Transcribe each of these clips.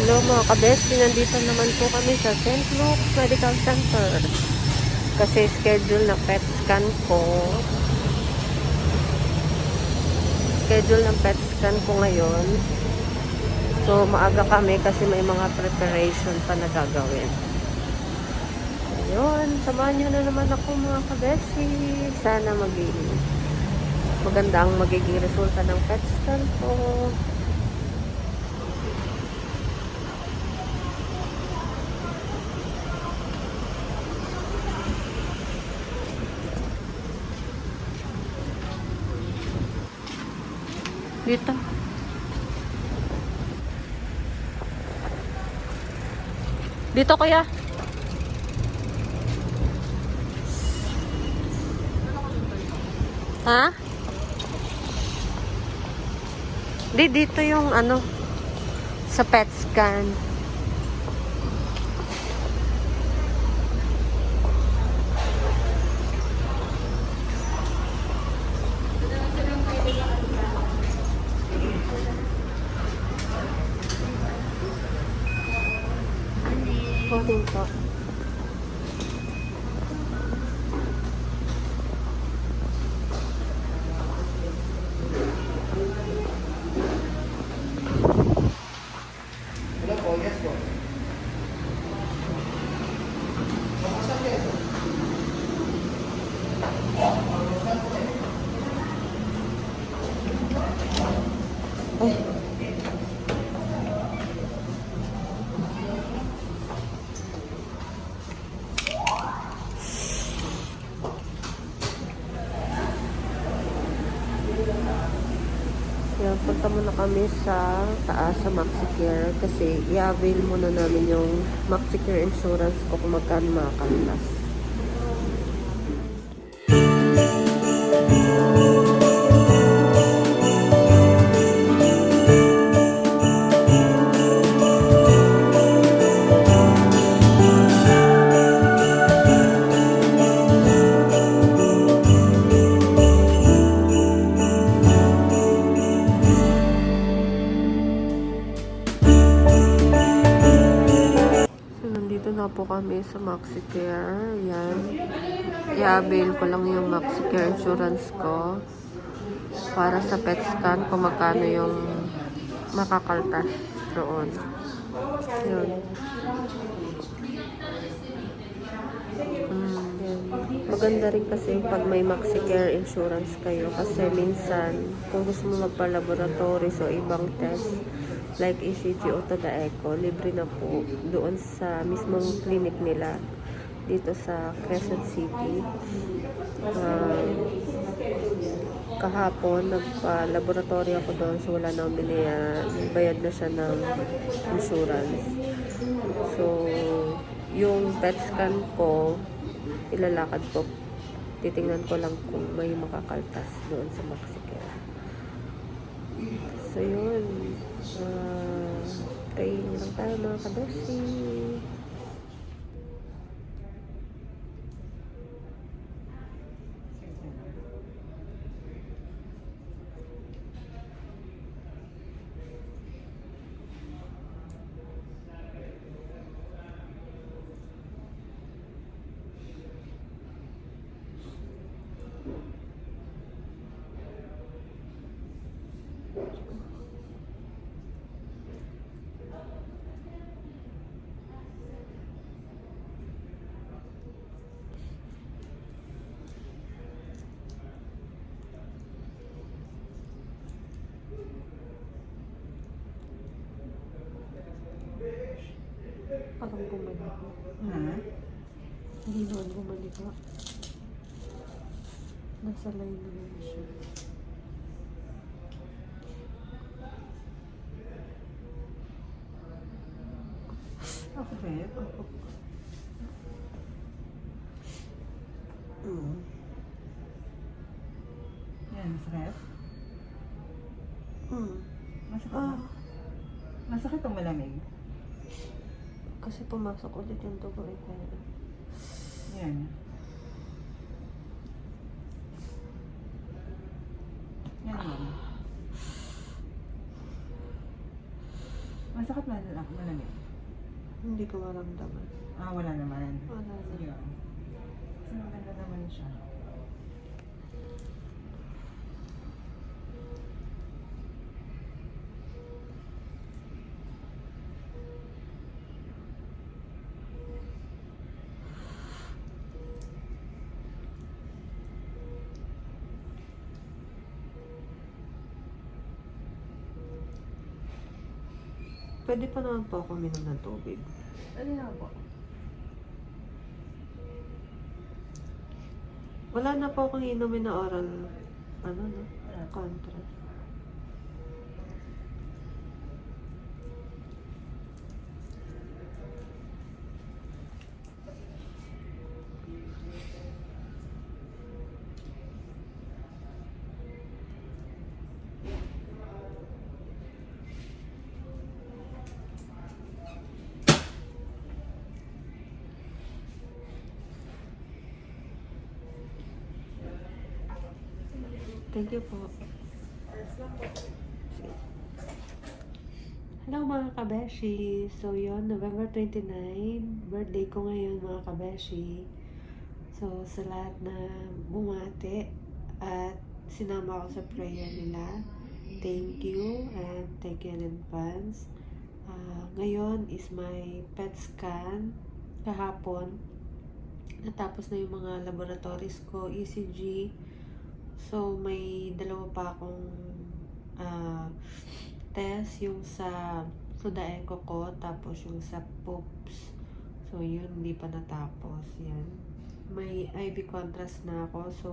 Hello mga kabesti, nandito naman po kami sa St. Luke's Medical Center. Kasi schedule na PET scan ko. Schedule ng PET scan ko ngayon. So maaga kami kasi may mga preparation pa na gagawin. Ayun, samahan nyo na naman ako mga kabesti. Sana maging maganda ang magiging resulta ng PET scan ko. Dito. Dito kuya. Ha? Di, dito yung ano, sa pet scan. Holding po. Hello po, yes po. Ay. Yan, punta muna kami sa taas sa MaxiCare kasi i-avail muna namin yung MaxiCare insurance ko kung magkano makakaltas. Sa MaxiCare. Yan. I-avail ko lang yung MaxiCare insurance ko para sa pet scan kung magkano yung makakaltas doon. Yun. Mm. Maganda rin kasi pag may MaxiCare insurance kayo kasi minsan kung gusto mo magpa-laboratory so ibang test like ECG o Tada Echo, libre na po doon sa mismong clinic nila dito sa Crescent City. Ah, kahapon nagpa-laboratory ako doon so wala na biniya, bayad na siya ng insurance. So, yung PET scan ko, ilalakad ko. Titingnan ko lang kung may makakaltas doon sa MaxiCare. So, yun. Uh, praying lang tayo mga. Parang bumalik. Hmm? Hindi naman bumalik ha. Nasa line naman siya. Ako rin. Mm. Yan, masakit. Mm. Masakit. Ah, Masakit o malamig? Kasi pumasok ulit yung dugo eh. Kaya Yan. Yan yun. Masakit na malamig. Hindi ko maramdaman. Ah, wala naman. Wala na. Sige. ah. Kasi maganda naman siya. Pwede pa naman po ako minom ng tubig. Ano na po? Wala na po akong inumin na oral, ano no, contrast. Thank you po. Hello mga kabeshi! So yon November 29, birthday ko ngayon mga kabeshi. So sa lahat na bumate at sinama ako sa prayer nila, thank you and thank you in advance. Ah, ngayon is my PET scan kahapon. Natapos na yung mga laboratories ko, ECG, So, may dalawa pa akong ah, test. Yung sa Suda Echo ko, tapos yung sa POOPS. So, yun, hindi pa natapos. Yan. May IV contrast na ako. So,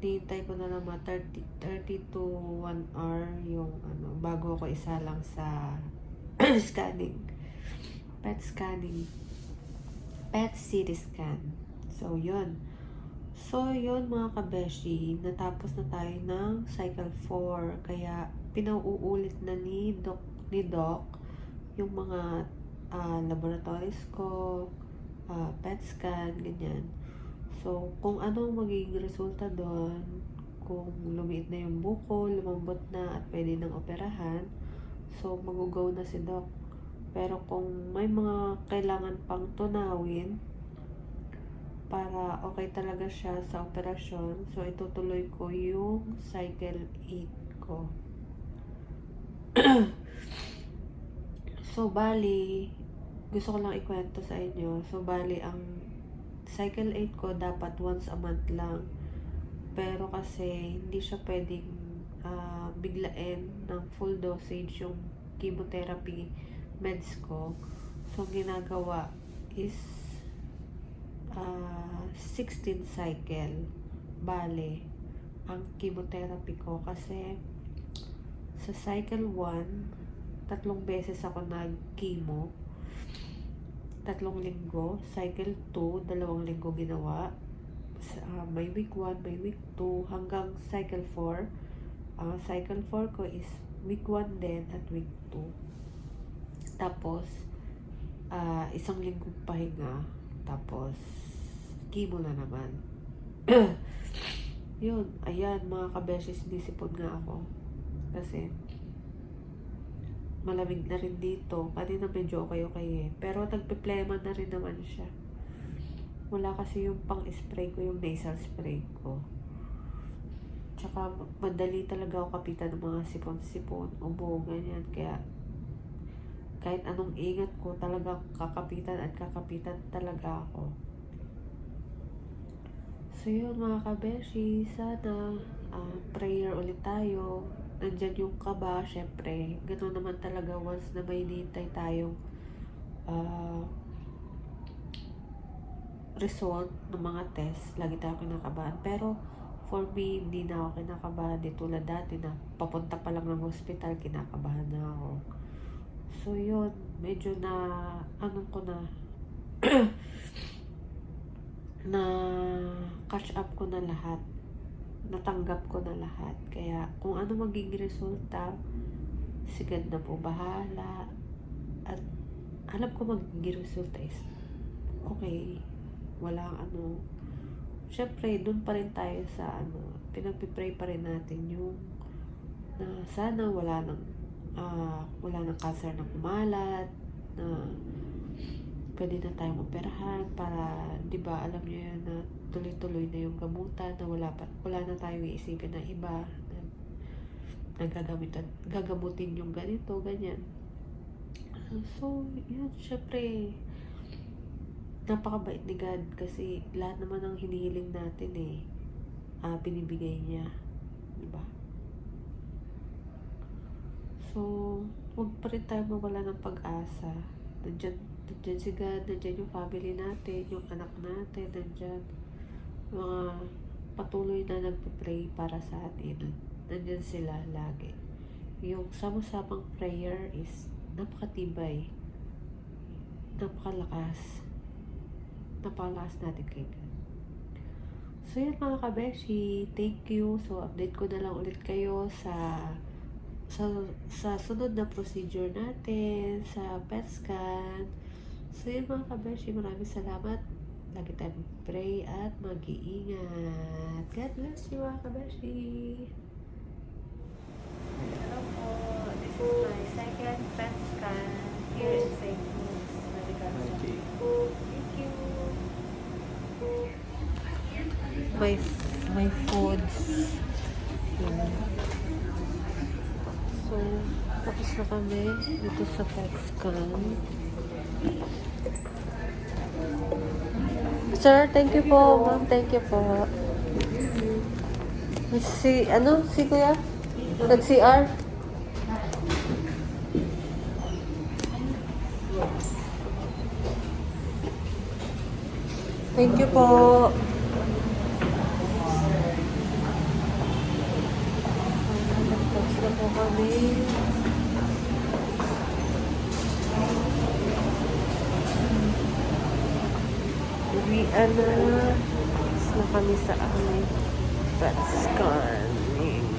nihintay ko na lang mga 30, 30 to 1 hour yung ano, bago ako isa lang sa scanning. PET scanning. PET CT scan. So, yun. So, yun mga kabeshi, natapos na tayo ng cycle 4. Kaya, pinauulit na ni Doc, ni Doc yung mga ah, laboratories ko, ah, PET scan, ganyan. So, kung anong magiging resulta doon, kung lumiit na yung buko, lumambot na at pwede nang operahan, so magugaw na si Doc. Pero kung may mga kailangan pang tunawin, para okay talaga siya sa operasyon. So, itutuloy ko yung cycle 8 ko. so, bali, gusto ko lang ikwento sa inyo. So, bali, ang cycle 8 ko dapat once a month lang. Pero kasi, hindi siya pwedeng ah, biglain ng full dosage yung chemotherapy meds ko. So, ginagawa is 16 cycle. Bale, ang chemotherapy ko kasi sa cycle 1, tatlong beses ako nag-chemo. Tatlong linggo. Cycle 2, dalawang linggo ginawa. Sa, ah, may week 1, may week 2, hanggang cycle 4. Ang cycle 4 ko is week 1 din at week 2. Tapos, ah, isang linggo pahinga. Tapos, chemo na naman. Yun, ayan, mga kabesis, disipon nga ako. Kasi, malamig na rin dito. Kanina medyo okay-okay eh. Pero nagpiplema na rin naman siya. Wala kasi yung pang-spray ko, yung nasal spray ko. Tsaka, madali talaga ako kapitan ng mga sipon-sipon, ubo, ganyan. Kaya, kahit anong ingat ko, talagang kakapitan at kakapitan talaga ako. So yun mga kabeshi, sana ah, prayer ulit tayo. Nandyan yung kaba, syempre. Ganun naman talaga once na may nintay tayong ah, result ng mga test. Lagi tayo kinakabahan. Pero for me, hindi na ako kinakabahan. Di tulad dati na papunta pa lang ng hospital, kinakabahan na ako. So yun, medyo na, anong ko na, na catch up ko na lahat. Natanggap ko na lahat. Kaya kung ano magiging resulta, sigad na po bahala. At alam ko magiging resulta is okay. Walang ano. Siyempre, dun pa rin tayo sa ano, pinagpipray pa rin natin yung na sana wala nang ah, wala ng cancer na kumalat, na pwede na tayong operahan para, di ba, alam niyo yun na tuloy-tuloy na yung gamutan, na wala, pa, wala na tayong iisipin na iba, na, na gagamitan, gagamutin yung ganito, ganyan. So, yun, syempre, napakabait ni God kasi lahat naman ng hinihiling natin eh, ah, binibigay niya. Diba? So, huwag pa rin tayo mawala ng pag-asa. Nandyan, nandyan si God, nandyan yung family natin, yung anak natin, nandyan mga patuloy na nagpe-pray para sa atin. Nandyan sila lagi. Yung sama-samang prayer is napakatibay, napakalakas, napakalakas natin kay God. So yun mga kabeshi, thank you. So update ko na lang ulit kayo sa sa, sa sunod na procedure natin, sa PET scan. So yun mga kabeshi, maraming salamat. Lagi tayong pray at mag-iingat. God bless you mga kabeshi. Hello po. This is my second PET scan here in St. Louis Medical Center. Thank you. My, my foods. Yan. So, tapos na kami dito sa PET scan. Sir, thank you po. Ma'am, thank you po. Si, ano, si kuya? Nag-CR? Thank you po. Tapos na po. Uwian na. Tapos na kami sa aming pet scanning.